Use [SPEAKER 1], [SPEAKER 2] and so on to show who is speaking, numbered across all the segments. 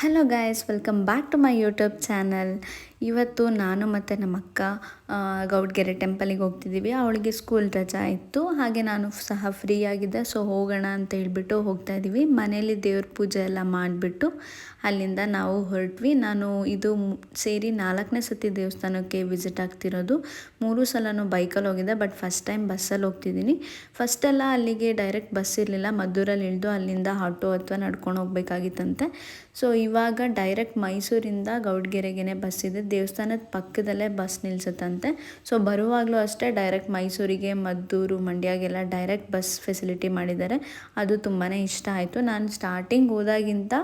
[SPEAKER 1] Hello guys welcome back to my YouTube channel ಇವತ್ತು ನಾನು ಮತ್ತು ನಮ್ಮ ಅಕ್ಕ ಗೌಡ್ಗೆರೆ ಟೆಂಪಲಿಗೆ ಹೋಗ್ತಿದ್ದೀವಿ. ಅವಳಿಗೆ ಸ್ಕೂಲ್ ರಜಾ ಇತ್ತು. ಹಾಗೆ ನಾನು ಸಹ ಫ್ರೀ ಆಗಿದ್ದೆ. ಸೊ ಹೋಗೋಣ ಅಂತ ಹೇಳ್ಬಿಟ್ಟು ಹೋಗ್ತಾ ಇದ್ದೀವಿ. ಮನೇಲಿ ದೇವ್ರ ಪೂಜೆ ಎಲ್ಲ ಮಾಡಿಬಿಟ್ಟು ಅಲ್ಲಿಂದ ನಾವು ಹೊರಟ್ವಿ. ನಾನು ಇದು ಸೇರಿ ನಾಲ್ಕನೇ ಸತಿ ದೇವಸ್ಥಾನಕ್ಕೆ ವಿಸಿಟ್ ಆಗ್ತಿರೋದು. ಮೂರು ಸಲನೂ ಬೈಕಲ್ಲಿ ಹೋಗಿದ್ದೆ ಬಟ್ ಫಸ್ಟ್ ಟೈಮ್ ಬಸ್ಸಲ್ಲಿ ಹೋಗ್ತಿದ್ದೀನಿ. ಫಸ್ಟೆಲ್ಲ ಅಲ್ಲಿಗೆ ಡೈರೆಕ್ಟ್ ಬಸ್ ಇರಲಿಲ್ಲ. ಮದ್ದೂರಲ್ಲಿ ಇಳಿದು ಅಲ್ಲಿಂದ ಆಟೋ ಅಥವಾ ನಡ್ಕೊಂಡು ಹೋಗ್ಬೇಕಾಗಿತ್ತಂತೆ. ಸೊ ಇವಾಗ ಡೈರೆಕ್ಟ್ ಮೈಸೂರಿಂದ ಗೌಡ್ಗೆರೆಗೆ ಬಸ್ ಇದೆ. ದೇವಸ್ಥಾನದ ಪಕ್ಕದಲ್ಲೇ ಬಸ್ ನಿಲ್ಸುತ್ತಂತೆ. ಸೊ ಬರುವಾಗಲೂ ಅಷ್ಟೇ ಡೈರೆಕ್ಟ್ ಮೈಸೂರಿಗೆ, ಮದ್ದೂರು, ಮಂಡ್ಯಗೆಲ್ಲ ಡೈರೆಕ್ಟ್ ಬಸ್ ಫೆಸಿಲಿಟಿ ಮಾಡಿದ್ದಾರೆ. ಅದು ತುಂಬಾ ಇಷ್ಟ ಆಯಿತು. ನಾನು ಸ್ಟಾರ್ಟಿಂಗ್ ಹೋದಾಗಿಂತ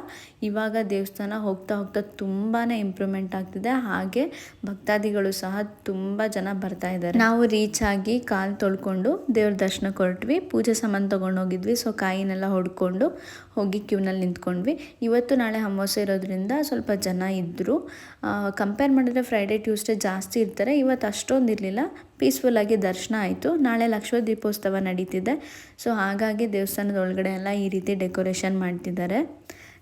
[SPEAKER 1] ಇವಾಗ ದೇವಸ್ಥಾನ ಹೋಗ್ತಾ ಹೋಗ್ತಾ ತುಂಬಾ ಇಂಪ್ರೂವ್ಮೆಂಟ್ ಆಗ್ತಿದೆ. ಹಾಗೆ ಭಕ್ತಾದಿಗಳು ಸಹ ತುಂಬ ಜನ ಬರ್ತಾ ಇದ್ದಾರೆ. ನಾವು ರೀಚ್ ಆಗಿ ಕಾಲು ತೊಳ್ಕೊಂಡು ದೇವ್ರ ದರ್ಶನ ಕೊಟ್ವಿ. ಪೂಜೆ ಸಾಮಾನು ತೊಗೊಂಡು ಹೋಗಿದ್ವಿ. ಸೊ ಕಾಯಿನೆಲ್ಲ ಹೊಡ್ಕೊಂಡು ಹೋಗಿ ಕ್ಯೂನಲ್ಲಿ ನಿಂತ್ಕೊಂಡ್ವಿ. ಇವತ್ತು ನಾಳೆ ಅಮಾವಾಸ್ಯೆ ಇರೋದ್ರಿಂದ ಸ್ವಲ್ಪ ಜನ ಇದ್ದರು. ಕಂಪೇರ್ ಮಾಡಿದ್ರೆ ಫ್ರೈಡೇ ಟ್ಯೂಸ್ಡೇ ಜಾಸ್ತಿ ಇರ್ತಾರೆ. ಇವತ್ತು ಅಷ್ಟೊಂದು ಇರಲಿಲ್ಲ. ಪೀಸ್ಫುಲ್ಲಾಗಿ ದರ್ಶನ ಆಯಿತು. ನಾಳೆ ಲಕ್ಷ್ಮ ದೀಪೋತ್ಸವ ನಡೀತಿದೆ. ಸೊ ಹಾಗಾಗಿ ದೇವಸ್ಥಾನದ ಒಳಗಡೆ ಎಲ್ಲ ಈ ರೀತಿ ಡೆಕೋರೇಷನ್ ಮಾಡ್ತಿದ್ದಾರೆ.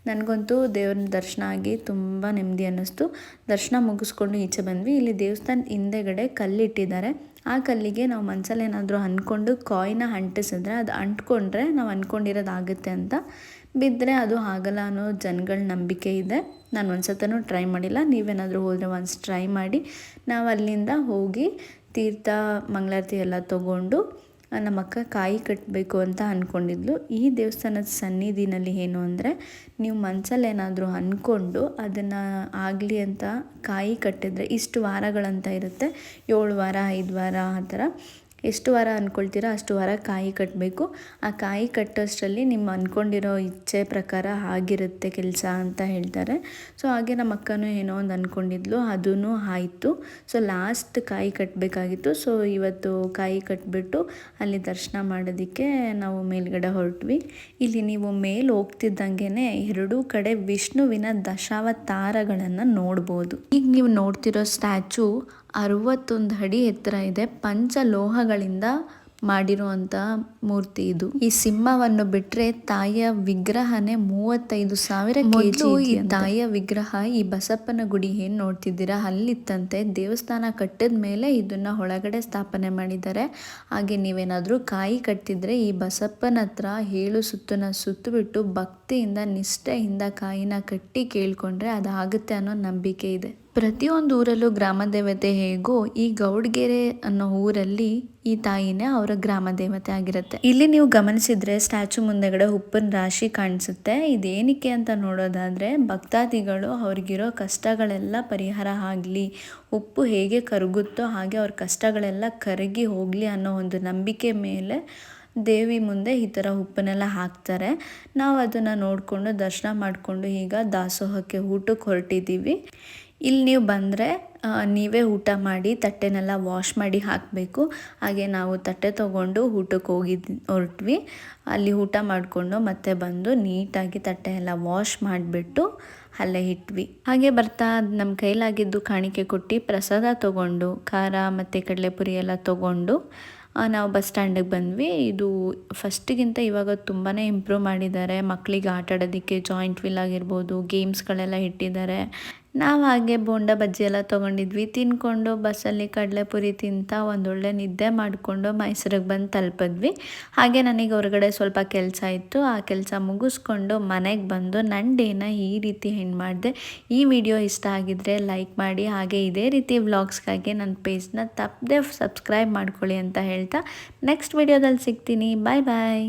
[SPEAKER 1] ನನಗಂತೂ ದೇವ್ರನ್ನ ದರ್ಶನ ಆಗಿ ತುಂಬ ನೆಮ್ಮದಿ ಅನ್ನಿಸ್ತು. ದರ್ಶನ ಮುಗಿಸ್ಕೊಂಡು ಈಚೆ ಬಂದ್ವಿ. ಇಲ್ಲಿ ದೇವಸ್ಥಾನ ಹಿಂದೆಗಡೆ ಕಲ್ಲಿಟ್ಟಿದ್ದಾರೆ. ಆ ಕಲ್ಲಿಗೆ ನಾವು ಮನಸ್ಸಲ್ಲಿ ಏನಾದರೂ ಅಂದ್ಕೊಂಡು ಕಾಯಿನ ಅಂಟಿಸಿದ್ರೆ ಅದು ಅಂಟ್ಕೊಂಡ್ರೆ ನಾವು ಅಂದ್ಕೊಂಡಿರೋದಾಗುತ್ತೆ ಅಂತ. ಬಿದ್ದರೆ ಅದು ಆಗಲ್ಲ ಅನ್ನೋ ಜನಗಳ ನಂಬಿಕೆ ಇದೆ. ನಾನು ಒಂದ್ಸತನೂ ಟ್ರೈ ಮಾಡಿಲ್ಲ. ನೀವೇನಾದರೂ ಹೋದರೆ ಒನ್ಸ್ ಟ್ರೈ ಮಾಡಿ ನಾವು ಅಲ್ಲಿಂದ ಹೋಗಿ ತೀರ್ಥ, ಮಂಗಳಾರತಿ ಎಲ್ಲ ತೊಗೊಂಡು ನಮ್ಮ ಅಕ್ಕ ಕಾಯಿ ಕಟ್ಟಬೇಕು ಅಂತ ಅಂದ್ಕೊಂಡಿದ್ಲು ಈ ದೇವಸ್ಥಾನದ ಸನ್ನಿಧಿನಲ್ಲಿ ಏನು ಅಂದರೆ, ನೀವು ಮನಸ್ಸಲ್ಲಿ ಏನಾದರೂ ಅಂದ್ಕೊಂಡು ಅದನ್ನು ಆಗಲಿ ಅಂತ ಕಾಯಿ ಕಟ್ಟಿದರೆ, ಇಷ್ಟು ವಾರಗಳಂತ ಇರುತ್ತೆ, ಏಳು ವಾರ, ಐದು ವಾರ ಆ ಥರ. ಎಷ್ಟು ವಾರ ಅಂದ್ಕೊಳ್ತೀರೋ ಅಷ್ಟು ವಾರ ಕಾಯಿ ಕಟ್ಟಬೇಕು ಆ ಕಾಯಿ ಕಟ್ಟೋಷ್ಟರಲ್ಲಿ ನಿಮ್ಮ ಅಂದ್ಕೊಂಡಿರೋ ಇಚ್ಛೆ ಪ್ರಕಾರ ಆಗಿರುತ್ತೆ ಕೆಲಸ ಅಂತ ಹೇಳ್ತಾರೆ. ಸೊ ಹಾಗೆ ನಮ್ಮ ಅಕ್ಕನೂ ಏನೋ ಒಂದು ಅಂದ್ಕೊಂಡಿದ್ಲು ಅದೂ ಆಯಿತು. ಸೊ ಲಾಸ್ಟ್ ಕಾಯಿ ಕಟ್ಟಬೇಕಾಗಿತ್ತು ಸೊ ಇವತ್ತು ಕಾಯಿ ಕಟ್ಟಿಬಿಟ್ಟು ಅಲ್ಲಿ ದರ್ಶನ ಮಾಡೋದಕ್ಕೆ ನಾವು ಮೇಲ್ಗಡೆ ಹೊರಟ್ವಿ. ಇಲ್ಲಿ ನೀವು ಮೇಲೆ ಹೋಗ್ತಿದ್ದಂಗೆ ಎರಡೂ ಕಡೆ ವಿಷ್ಣುವಿನ ದಶಾವತಾರಗಳನ್ನು ನೋಡ್ಬೋದು. ಈಗ ನೀವು ನೋಡ್ತಿರೋ ಸ್ಟ್ಯಾಚು ಅರವತ್ತೊಂದು ಅಡಿ ಎತ್ತರ ಇದೆ. ಪಂಚಲೋಹಗಳಿಂದ ಮಾಡಿರುವಂಥ ಮೂರ್ತಿ ಇದು. ಈ ಸಿಂಹವನ್ನು ಬಿಟ್ರೆ ತಾಯಿಯ ವಿಗ್ರಹನೇ ಮೂವತ್ತೈದು ಸಾವಿರ ಮೊದಲು ಈ ತಾಯಿಯ ವಿಗ್ರಹ ಈ ಬಸಪ್ಪನ ಗುಡಿ ಏನ್ ನೋಡ್ತಿದ್ದೀರಾ? ಅಲ್ಲಿತ್ತಂತೆ. ದೇವಸ್ಥಾನ ಕಟ್ಟಿದ ಮೇಲೆ ಇದನ್ನ ಒಳಗಡೆ ಸ್ಥಾಪನೆ ಮಾಡಿದ್ದಾರೆ. ಹಾಗೆ ನೀವೇನಾದ್ರೂ ಕಾಯಿ ಕಟ್ಟಿದ್ರೆ ಈ ಬಸಪ್ಪನ ಹತ್ರ ಏಳು ಸುತ್ತನ ಬಿಟ್ಟು ಭಕ್ತಿಯಿಂದ ನಿಷ್ಠೆಯಿಂದ ಕಾಯಿನ ಕಟ್ಟಿ ಕೇಳ್ಕೊಂಡ್ರೆ ಅದಾಗುತ್ತೆ ಅನ್ನೋ ನಂಬಿಕೆ ಇದೆ. ಪ್ರತಿಯೊಂದು ಊರಲ್ಲೂ ಗ್ರಾಮ ದೇವತೆ ಹೇಗೋ ಈ ಗೌಡ್ಗೆರೆ ಅನ್ನೋ ಊರಲ್ಲಿ ಈ ತಾಯಿನೇ ಅವರ ಗ್ರಾಮ ದೇವತೆ ಆಗಿರುತ್ತೆ. ಇಲ್ಲಿ ನೀವು ಗಮನಿಸಿದ್ರೆ ಸ್ಟ್ಯಾಚು ಮುಂದೆಗಡೆ ಉಪ್ಪಿನ ರಾಶಿ ಕಾಣಿಸುತ್ತೆ. ಇದೇನಕ್ಕೆ ಅಂತ ನೋಡೋದಾದ್ರೆ ಭಕ್ತಾದಿಗಳು ಅವ್ರಿಗಿರೋ ಕಷ್ಟಗಳೆಲ್ಲ ಪರಿಹಾರ ಆಗಲಿ, ಉಪ್ಪು ಹೇಗೆ ಕರಗುತ್ತೋ ಹಾಗೆ ಅವ್ರ ಕಷ್ಟಗಳೆಲ್ಲ ಕರಗಿ ಹೋಗಲಿ ಅನ್ನೋ ಒಂದು ನಂಬಿಕೆ ಮೇಲೆ ದೇವಿ ಮುಂದೆ ಈ ಥರ ಉಪ್ಪನ್ನೆಲ್ಲ ಹಾಕ್ತಾರೆ. ನಾವು ಅದನ್ನು ನೋಡಿಕೊಂಡು ದರ್ಶನ ಮಾಡಿಕೊಂಡು ಈಗ ದಾಸೋಹಕ್ಕೆ ಊಟಕ್ಕೆ ಹೊರಟಿದ್ದೀವಿ. ಇಲ್ಲಿ ನೀವು ಬಂದರೆ ನೀವೇ ಊಟ ಮಾಡಿ, ತಟ್ಟೆನೆಲ್ಲ ವಾಶ್ ಮಾಡಿ ಹಾಕಬೇಕು. ಹಾಗೆ ನಾವು ತಟ್ಟೆ ತೊಗೊಂಡು ಊಟಕ್ಕೆ ಹೋಗಿದ್, ಹೊರಟ್ವಿ. ಅಲ್ಲಿ ಊಟ ಮಾಡಿಕೊಂಡು ಮತ್ತೆ ಬಂದು ನೀಟಾಗಿ ತಟ್ಟೆ ಎಲ್ಲ ವಾಶ್ ಮಾಡಿಬಿಟ್ಟು ಅಲ್ಲೇ ಇಟ್ವಿ. ಹಾಗೆ ಬರ್ತಾ ನಮ್ಮ ಕೈಲಾಗಿದ್ದು ಕಾಣಿಕೆ ಕೊಟ್ಟು ಪ್ರಸಾದ ತೊಗೊಂಡು, ಖಾರ ಮತ್ತು ಕಡಲೆಪುರಿ ಎಲ್ಲ ತೊಗೊಂಡು ನಾವು ಬಸ್ ಸ್ಟ್ಯಾಂಡಿಗೆ ಬಂದ್ವಿ. ಇದು ಫಸ್ಟಿಗಿಂತ ಇವಾಗ ತುಂಬಾ ಇಂಪ್ರೂವ್ ಮಾಡಿದ್ದಾರೆ. ಮಕ್ಕಳಿಗೆ ಆಟ ಆಡೋದಕ್ಕೆ ಜಾಯಿಂಟ್ ವಿಲ್ ಆಗಿರ್ಬೋದು ಗೇಮ್ಸ್ಗಳೆಲ್ಲ ಇಟ್ಟಿದ್ದಾರೆ. ನಾವು ಹಾಗೆ ಬೋಂಡ ಬಜ್ಜಿ ಎಲ್ಲ ತೊಗೊಂಡಿದ್ವಿ. ತಿನ್ಕೊಂಡು ಬಸ್ಸಲ್ಲಿ ಕಡಲೆಪುರಿ ತಿಂತ ಒಂದೊಳ್ಳೆ ನಿದ್ದೆ ಮಾಡಿಕೊಂಡು ಮೈಸೂರಿಗೆ ಬಂದು ತಲುಪಿದ್ವಿ. ಹಾಗೆ ನನಗೆ ಹೊರಗಡೆ ಸ್ವಲ್ಪ ಕೆಲಸ ಇತ್ತು. ಆ ಕೆಲಸ ಮುಗಿಸ್ಕೊಂಡು ಮನೆಗೆ ಬಂದು ನನ್ನ ಡೇನ ಈ ರೀತಿ ಹೆಣ್ಣು ಮಾಡಿದೆ. ಈ ವಿಡಿಯೋ ಇಷ್ಟ ಆಗಿದ್ದರೆ ಲೈಕ್ ಮಾಡಿ, ಹಾಗೆ ಇದೇ ರೀತಿ ವ್ಲಾಗ್ಸ್ಗಾಗಿ ನನ್ನ ಪೇಜ್ನ ತಪ್ಪದೆ ಸಬ್ಸ್ಕ್ರೈಬ್ ಮಾಡ್ಕೊಳ್ಳಿ ಅಂತ ಹೇಳ್ತಾ. ನೆಕ್ಸ್ಟ್ ವಿಡಿಯೋದಲ್ಲಿ ಸಿಗ್ತೀನಿ. ಬಾಯ್ ಬಾಯ್.